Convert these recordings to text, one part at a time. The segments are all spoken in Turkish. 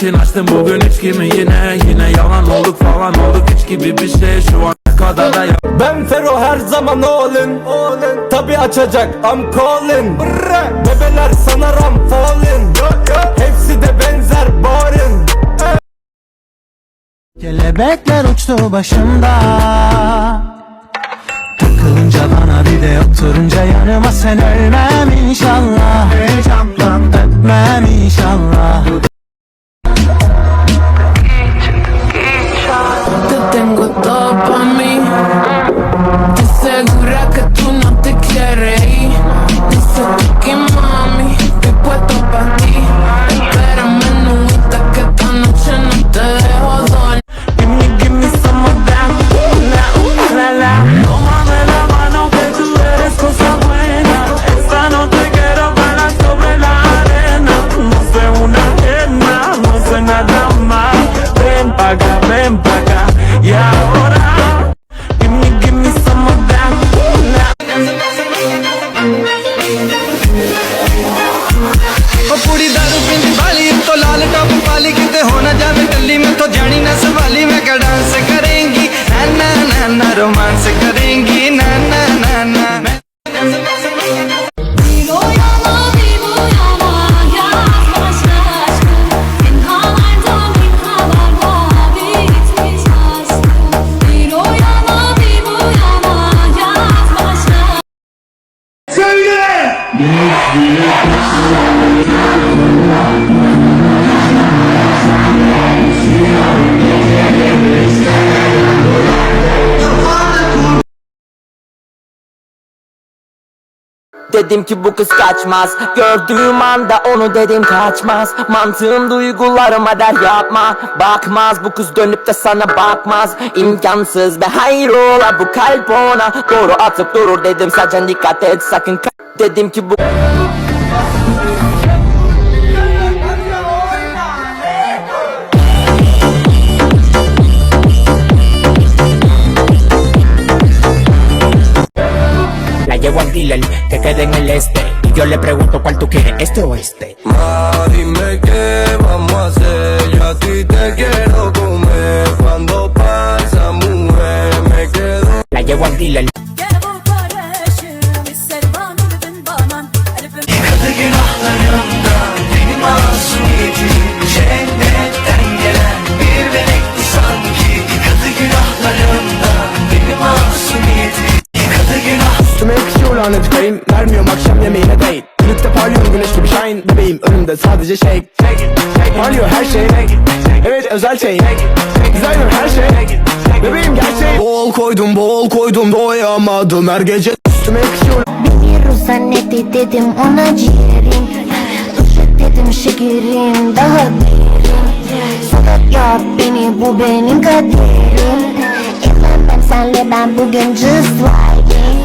için açtım bugün içkimi yine Yine yalan olduk falan olduk. Hiç gibi bir şey Şu an kadar da Ben Fero her zaman olin Tabi açacak I'm calling. Bebeler sanar I'm falling. Hepsi de benzer boring. Kelebekler uçtu başımda. Takılınca bana bir de oturunca yanıma sen ölmem inşallah. Heyecandan öpmem inşallah Ven ven pa' Y ahora Give me, give me some of that. ਉਹ ਕੁੜੀ ਦਾਰੂ ਪੀਂਦੀ ਵਾਲੀ ਉੱਤੋਂ ਲਾਲ ਟੌਪ ਵਾਲੀ ਕਿਤੇ ਹੋ ਨਾ ਜਾਵੇ ਕੱਲੀ ਮੈਥੋਂ ਜਾਣੀ ਨਾ ਸੰਭਾਲੀ ਮੈਂ ਕਾ ਡਾਂਸ ਕਰੇਂਗੀ? ਨਾ ਨਾ ਨਾ ਰੋਮਾਂਸ ਕਰੇਂਗੀ। Dedim ki bu kız kaçmaz. Gördüğüm anda onu dedim kaçmaz. Mantığım duygularıma der yapma. Bakmaz bu kız dönüp de sana bakmaz. İmkansız be hayrola bu kalp ona. Doğru atıp durur dedim sadece dikkat et sakın. Dedim ki bu dealer que quede en el este. Y yo le pregunto cuál tú quieres, este o este Ma, dime qué vamos a hacer. Yo a ti te quiero comer. Cuando pasa mujer me quedo La llevo al dealer Bebeğim önümde sadece shake Parlıyor her şey. Evet özel şey. Designer her şey. Bebeğim gerçek Bol koydum bol koydum doyamadım. Her gece Üstüme yakışıyor. Beni zannetti dedim ona ciğerim. Tuşet dedim şekerim daha derin. Yap beni bu benim kaderim. Evlenmem senle ben bugün just riding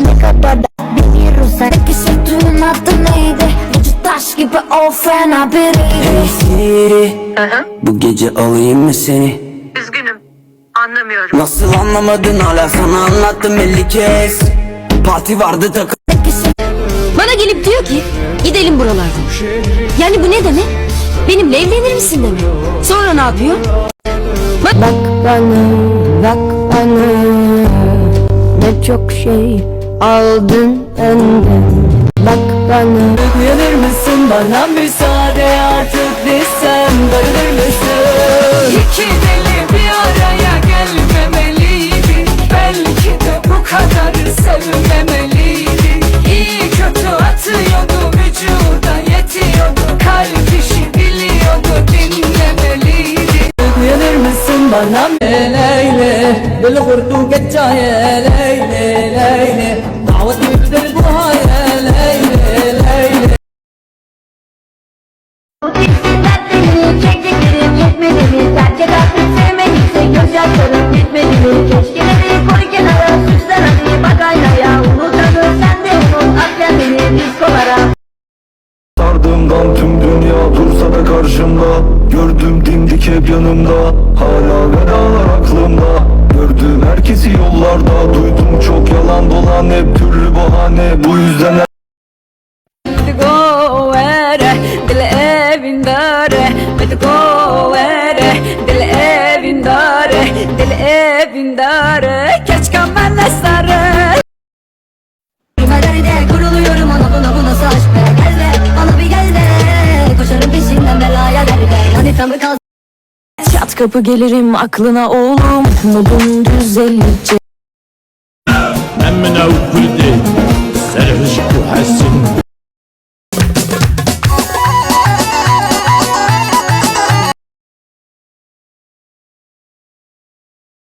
Ne kadar da beni ruhsan Yakışıklığın adı neydi Taş gibi o fena biriydi Siri Bu gece alayım mı seni? Üzgünüm. Anlamıyorum. Nasıl anlamadın hala sana anlattım 50 kez Parti vardı takım Bana gelip diyor ki gidelim buralardan. Yani bu ne demek? Benimle evlenir misin demek. Sonra ne yapıyor? Bak bana, bak bana Ne çok şey aldın benden Bak bana Uyanır mısın? Bana müsaade artık desem Darılır mısın? İki deli bir araya gelmemeliydi. Belki de bu kadar sevmemeliydi. İyi kötü atıyordu vücuda yetiyordu. Kalp işi biliyordu dinlemeliydi. Uyanır mısın? Bana leyle Dil kurdu geçaye leyle Sardığımdan tüm dünya dursa da karşımda. Gördüm dimdik hep yanımda. Hala vedalar aklımda. Gördüğüm herkesi yollarda. Duydum çok yalan dolan hep türlü bahane. Bu yüzden Go where, dil evin dare, govere Dil evindare, dil evindare Keç kamene sarı. Derde kuruluyorum ona buna bu nasıl aşk be gelse Bana bir gelse Koşarım peşinden belaya derler Manitamı kaz Çat kapı gelirim aklına oğlum. Modum düzelecek. Ben menav kulde Serhiş kuhasin